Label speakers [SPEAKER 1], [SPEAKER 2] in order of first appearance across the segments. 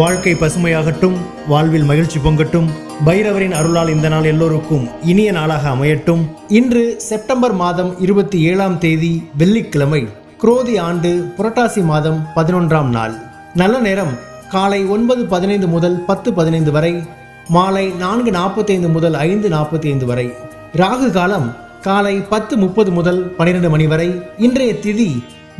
[SPEAKER 1] வாழ்க்கை பசுமையாகட்டும் வாழ்வில் மகிழ்ச்சி பொங்கட்டும் பைரவரின் அருளால் இந்த நாள் எல்லோருக்கும் இனிய நாளாக அமையட்டும். இன்று செப்டம்பர் மாதம் இருபத்தி ஏழாம் தேதி வெள்ளிக்கிழமை குரோதி ஆண்டு புரட்டாசி மாதம் பதினொன்றாம் நாள். நல்ல நேரம் காலை ஒன்பது பதினைந்து முதல் பத்து பதினைந்து வரை மாலை நான்கு நாற்பத்தைந்து முதல் ஐந்து நாற்பத்தி ஐந்து வரை. ராகு காலம் காலை பத்து முப்பது முதல் பனிரெண்டு மணி வரை. இன்றைய திதி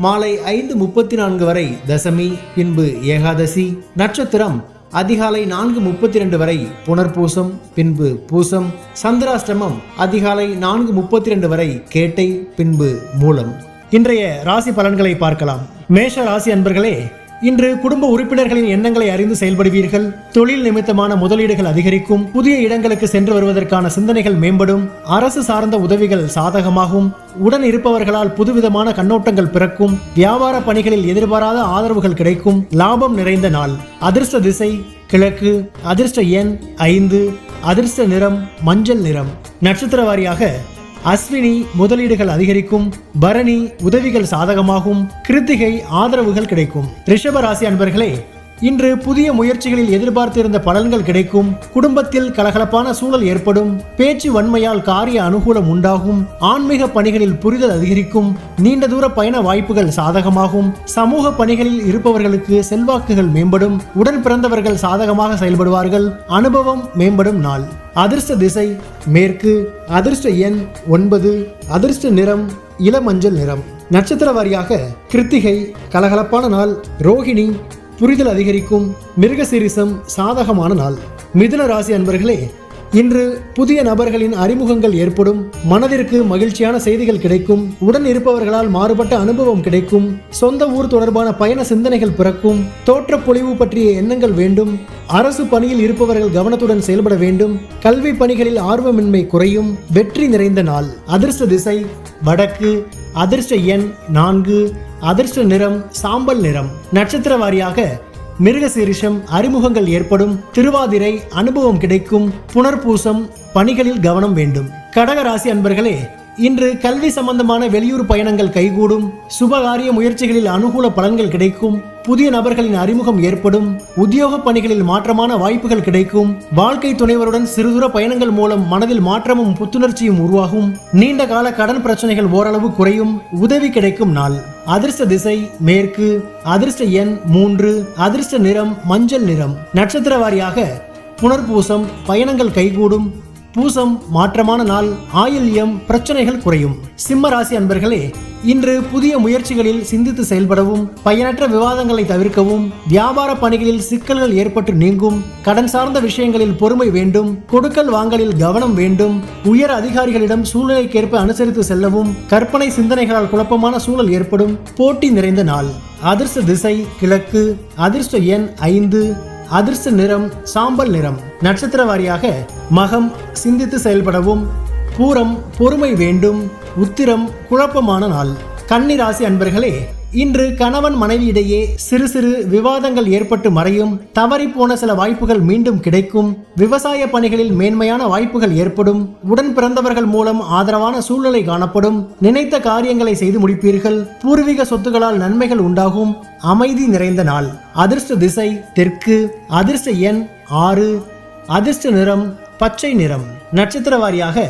[SPEAKER 1] மாலை ஐந்து முப்பத்தி நான்கு வரை தசமி பின்பு ஏகாதசி நட்சத்திரம் அதிகாலை நான்கு முப்பத்தி ரெண்டு வரை புனர்பூசம் பின்பு பூசம் சந்திராஷ்டமம் அதிகாலை நான்கு முப்பத்தி ரெண்டு வரை கேட்டை பின்பு மூலம். இன்றைய ராசி பலன்களை பார்க்கலாம். மேஷ ராசி அன்பர்களே இன்று குடும்ப உறுப்பினர்களின் எண்ணங்களை அறிந்து செயல்படுவீர்கள். தொழில் நிமித்தமான முதலீடுகள் அதிகரிக்கும். புதிய இடங்களுக்கு சென்று வருவதற்கான சிந்தனைகள் மேம்படும். அரசு சார்ந்த உதவிகள் சாதகமாகும். உடன் இருப்பவர்களால் புதுவிதமான கண்ணோட்டங்கள் பிறக்கும். வியாபார பணிகளில் எதிர்பாராத ஆதரவுகள் கிடைக்கும். லாபம் நிறைந்த நாள். அதிர்ஷ்ட திசை கிழக்கு. அதிர்ஷ்ட எண் ஐந்து. அதிர்ஷ்ட நிறம் மஞ்சள் நிறம். நட்சத்திர வாரியாக அஸ்வினி முதலீடுகள் அதிகரிக்கும் பரணி உதவிகள் சாதகமாகும் கிருத்திகை ஆதரவுகள் கிடைக்கும். ரிஷப ராசி அன்பர்களே இன்று புதிய முயற்சிகளில் எதிர்பார்த்திருந்த பலன்கள் கிடைக்கும். குடும்பத்தில் கலகலப்பான சூழல் ஏற்படும். பேச்சு வன்மையால் காரிய அனுகூலம் உண்டாகும். ஆன்மீக பணிகளில் புரிதல் அதிகரிக்கும். நீண்ட தூர பயண வாய்ப்புகள் சாதகமாகும். சமூக பணிகளில் இருப்பவர்களுக்கு செல்வாக்குகள் மேம்படும். உடன் பிறந்தவர்கள் சாதகமாக செயல்படுவார்கள். அனுபவம் மேம்படும் நாள். அதிர்ஷ்ட திசை மேற்கு. அதிர்ஷ்ட எண் ஒன்பது. அதிர்ஷ்ட நிறம் இளமஞ்சள் நிறம். நட்சத்திர வாரியாக கிருத்திகை கலகலப்பான நாள். ரோகிணி புரிதல் அதிகரிக்கும் மிருகசிரிசம் சாதகமான நாள். மிதுன ராசி அன்பர்களே இன்று புதிய நபர்களின் அறிமுகங்கள் ஏற்படும் மனதிற்கு மகிழ்ச்சியான செய்திகள் கிடைக்கும் உடன் இருப்பவர்களால் மாறுபட்ட அனுபவம் கிடைக்கும் சொந்த ஊர் தொடர்பான பயண சிந்தனைகள் பிறக்கும் தோற்ற பொழிவு பற்றிய எண்ணங்கள் வேண்டும் அரசு பணியில் இருப்பவர்கள் கவனத்துடன் செயல்பட வேண்டும் கல்வி பணிகளில் ஆர்வமின்மை குறையும் வெற்றி நிறைந்த நாள். அதிர்ஷ்ட திசை வடக்கு அதிர்ஷ்ட எண் நான்கு அதிர்ஷ்ட நிறம் சாம்பல் நிறம். நட்சத்திர வாரியாக மிருகசீரிஷம் அறிமுகங்கள் ஏற்படும் திருவாதிரை அனுபவம் கிடைக்கும் புனர்பூசம் பணிகளில் கவனம் வேண்டும். கடக ராசி அன்பர்களே இன்று கல்வி சம்பந்தமான வெளியூர் பயணங்கள் கைகூடும் சுபகாரிய முயற்சிகளில் அனுகூல பலன்கள் கிடைக்கும் புதிய நபர்களின் அறிமுகம் ஏற்படும் உத்தியோக பணிகளில் மாற்றமான வாய்ப்புகள் கிடைக்கும் வாழ்க்கை துணைவருடன் சிறுதூர பயணங்கள் மூலம் மனதில் மாற்றமும் புத்துணர்ச்சியும் உருவாகும் நீண்ட கால கடன் பிரச்சனைகள் ஓரளவு குறையும் உதவி கிடைக்கும் நாள். அதிர்ஷ்ட திசை மேற்கு அதிர்ஷ்ட எண் மூன்று அதிர்ஷ்ட நிறம் மஞ்சள் நிறம். நட்சத்திர வாரியாக புனர்பூசம் பயணங்கள் கைகூடும் பூசம் மாற்றமான நாள் ஆயில்யம் பிரச்சனைகள் குறையும். சிம்ம ராசி அன்பர்களே இன்று புதிய முயற்சிகளில் சிந்தித்து செயல்படவும் பயனற்ற விவாதங்களை தவிர்க்கவும் வியாபார பணிகளில் சிக்கல்கள் ஏற்பட்டு நீங்கும் கடன் சார்ந்த விஷயங்களில் பொறுமை வேண்டும் கொடுக்கல் வாங்கலில் கவனம் வேண்டும் உயர் அதிகாரிகளிடம் சூழ்நிலைக்கேற்ப அனுசரித்து செல்லவும் கற்பனை சிந்தனைகளால் குழப்பமான சூழல் ஏற்படும் போட்டி நிறைந்த நாள். அதிர்ஷ்ட திசை கிழக்கு அதிர்ஷ்ட எண் ஐந்து அதிர்ஷ்ட நிறம் சாம்பல் நிறம். நட்சத்திர வாரியாக மகம் சிந்தித்து செயல்படவும் பூரம் பொறுமை வேண்டும் உத்திரம் குழப்பமான நாள். கன்னி ராசி அன்பர்களே இன்று கணவன் மனைவியிடையே சிறு சிறு விவாதங்கள் ஏற்பட்டு மறையும் தவறி போன சில வாய்ப்புகள் மீண்டும் கிடைக்கும் விவசாய பணிகளில் மேன்மையான வாய்ப்புகள் ஏற்படும் உடன் பிறந்தவர்கள் மூலம் ஆதரவான சூழ்நிலை காணப்படும் நினைத்த காரியங்களை செய்து முடிப்பீர்கள் பூர்வீக சொத்துக்களால் நன்மைகள் உண்டாகும் அமைதி நிறைந்த நாள். அதிர்ஷ்ட திசை தெற்கு அதிர்ஷ்ட எண் ஆறு. அதிர்ஷ்ட நிறம் பச்சை நிறம். நட்சத்திர வாரியாக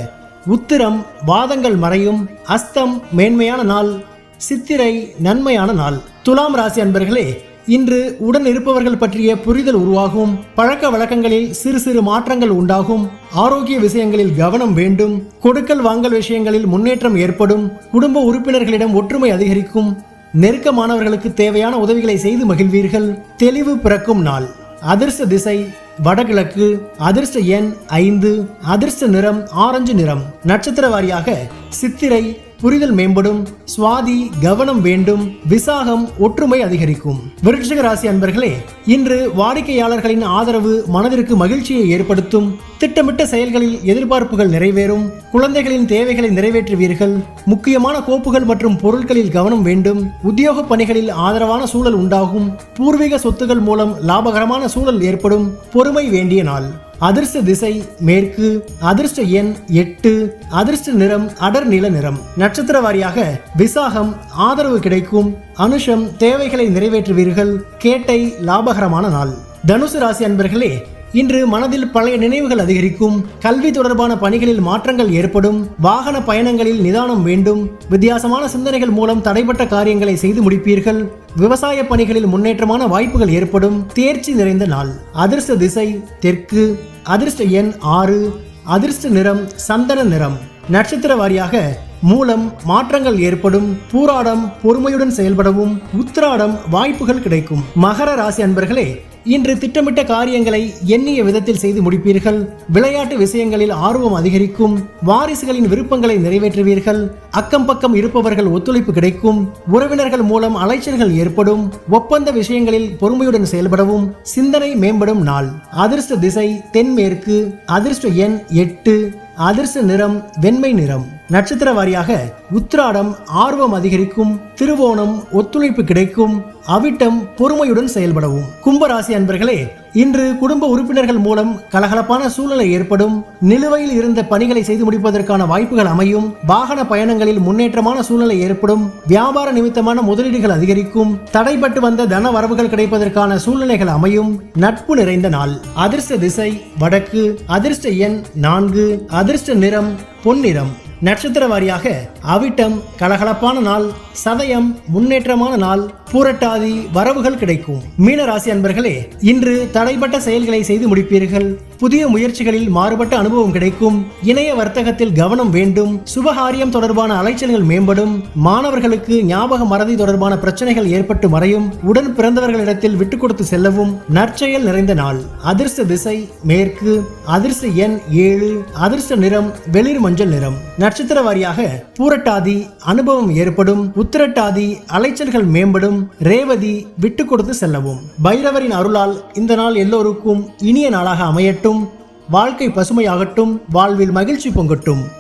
[SPEAKER 1] உத்திரம் வாதங்கள் மறையும் அஸ்தம் மேன்மையான நாள். சித்திரை நன்மையான நாள். துலாம் ராசி அன்பர்களே இன்று உடன் இருப்பவர்கள் பற்றிய புரிதல் உருவாகும். பழக்க வழக்கங்களில் சிறு சிறு மாற்றங்கள் உண்டாகும். ஆரோக்கிய விஷயங்களில் கவனம் வேண்டும். கொடுக்கல் வாங்கல் விஷயங்களில் முன்னேற்றம் ஏற்படும். குடும்ப உறுப்பினர்களிடம் ஒற்றுமை அதிகரிக்கும். நெருக்கமானவர்களுக்கு தேவையான உதவிகளை செய்து மகிழ்வீர்கள். தெளிவு பிறக்கும் நாள். அதிர்ஷ்ட திசை வடகிழக்கு. அதிர்ஷ்ட எண் ஐந்து. அதிர்ஷ்ட நிறம் ஆரஞ்சு நிறம். நட்சத்திர வாரியாக சித்திரை புரிதல் மேம்படும் சுவாதி கவனம் வேண்டும் விசாகம் ஒற்றுமை அதிகரிக்கும். விருட்சிக ராசி அன்பர்களே இன்று வாடிக்கையாளர்களின் ஆதரவு மனதிற்கு மகிழ்ச்சியை ஏற்படுத்தும் திட்டமிட்ட செயல்களில் எதிர்பார்ப்புகள் நிறைவேறும் குழந்தைகளின் தேவைகளை நிறைவேற்றுவீர்கள் முக்கியமான கோப்புகள் மற்றும் பொருட்களில் கவனம் வேண்டும் உத்தியோக பணிகளில் ஆதரவான சூழல் உண்டாகும் பூர்வீக சொத்துகள் மூலம் லாபகரமான சூழல் ஏற்படும் பொறுமை வேண்டிய நாள். அதிர்ஷ்ட திசை மேற்கு அதிர்ஷ்ட எண் எட்டு அதிர்ஷ்ட நிறம் அடர் நீல நிறம். நட்சத்திர வாரியாக விசாகம் ஆதரவு கிடைக்கும் அனுஷம் தேவைகளை நிறைவேற்றுவீர்கள் கேட்டை லாபகரமான நாள். தனுசு ராசி அன்பர்களே இன்று மனதில் பழைய நினைவுகள் அதிகரிக்கும் கல்வி தொடர்பான பணிகளில் மாற்றங்கள் ஏற்படும் வாகன பயணங்களில் நிதானம் வேண்டும் வித்தியாசமான சிந்தனைகள் மூலம் தடைப்பட்ட காரியங்களை செய்து முடிப்பீர்கள் விவசாய பணிகளில் முன்னேற்றமான வாய்ப்புகள் ஏற்படும் தேர்ச்சி நிறைந்த நாள். அதிர்ஷ்ட திசை தெற்கு அதிர்ஷ்ட எண் ஆறு அதிர்ஷ்ட நிறம் சந்தன நிறம். நட்சத்திர வாரியாக மூலம் மாற்றங்கள் ஏற்படும் பூராடம் பொறுமையுடன் செயல்படவும் உத்திராடம் வாய்ப்புகள் கிடைக்கும். மகர ராசி அன்பர்களே இன்று திட்டமிட்ட காரியங்களை எண்ணிய விதத்தில் செய்து முடிப்பீர்கள். விளையாட்டு விஷயங்களில் ஆர்வம் அதிகரிக்கும். வாரிசுகளின் விருப்பங்களை நிறைவேற்றுவீர்கள். அக்கம் பக்கம் இருப்பவர்கள் ஒத்துழைப்பு கிடைக்கும். உறவினர்கள் மூலம் அலைச்சல்கள் ஏற்படும். ஒப்பந்த விஷயங்களில் பொறுமையுடன் செயல்படவும். சிந்தனை மேம்படும் நாள். அதிர்ஷ்ட திசை தென்மேற்கு. அதிர்ஷ்ட எண் எட்டு. அதிர்ஷ்ட நிறம் வெண்மை நிறம். நட்சத்திர வாரியாக உத்திராடம் ஆர்வம் அதிகரிக்கும் திருவோணம் ஒத்துழைப்பு கிடைக்கும் அவிட்டம் பொறுமையுடன் செயல்படவும். கும்பராசி அன்பர்களே இன்று குடும்ப உறுப்பினர்கள் மூலம் கலகலப்பான சூழ்நிலை ஏற்படும். நிலுவையில் இருந்த பணிகளை செய்து முடிப்பதற்கான வாய்ப்புகள் அமையும். வாகன பயணங்களில் முன்னேற்றமான சூழ்நிலை ஏற்படும். வியாபார நிமித்தமான முதலீடுகள் அதிகரிக்கும். தடைப்பட்டு வந்த தன வரவுகள் கிடைப்பதற்கான சூழ்நிலைகள் அமையும். நட்பு நிறைந்த நாள். அதிர்ஷ்ட திசை வடக்கு. அதிர்ஷ்ட எண் நான்கு. அதிர்ஷ்ட நிறம் பொன்னிறம். நட்சத்திர வாரியாக அவிட்டம் கலகலப்பான நாள் சதயம் முன்னேற்றமான நாள் பூரட்டாதி வரவுகள் கிடைக்கும். மீனராசி அன்பர்களே இன்று தடைப்பட்ட செயல்களை செய்து முடிப்பீர்கள். புதிய முயற்சிகளில் மாறுபட்ட அனுபவம் கிடைக்கும். இணைய வர்த்தகத்தில் கவனம் வேண்டும். சுபகாரியம் தொடர்பான அலைச்சல்கள் மேம்படும். மாணவர்களுக்கு ஞாபக மறதி தொடர்பான பிரச்சனைகள் ஏற்பட்டு மறையும். உடன் பிறந்தவர்களிடத்தில் விட்டு கொடுத்து செல்லவும். நற்செயல் நிறைந்த நாள். அதிர்ஷ்ட திசை மேற்கு. அதிர்ஷ்ட எண் ஏழு. அதிர்ஷ்ட நிறம் வெளிர் மஞ்சள் நிறம். நட்சத்திர வாரியாக பூரட்டாதி அனுபவம் ஏற்படும் உத்திரட்டாதி அலைச்சல்கள் மேம்படும் ரேவதி விட்டு கொடுத்து செல்லவும். பைரவரின் அருளால் இந்த நாள் எல்லோருக்கும் இனிய நாளாக அமையட்டும். வாழ்க்கை பசுமையாகட்டும் வாழ்வில் மகிழ்ச்சி பொங்கட்டும்.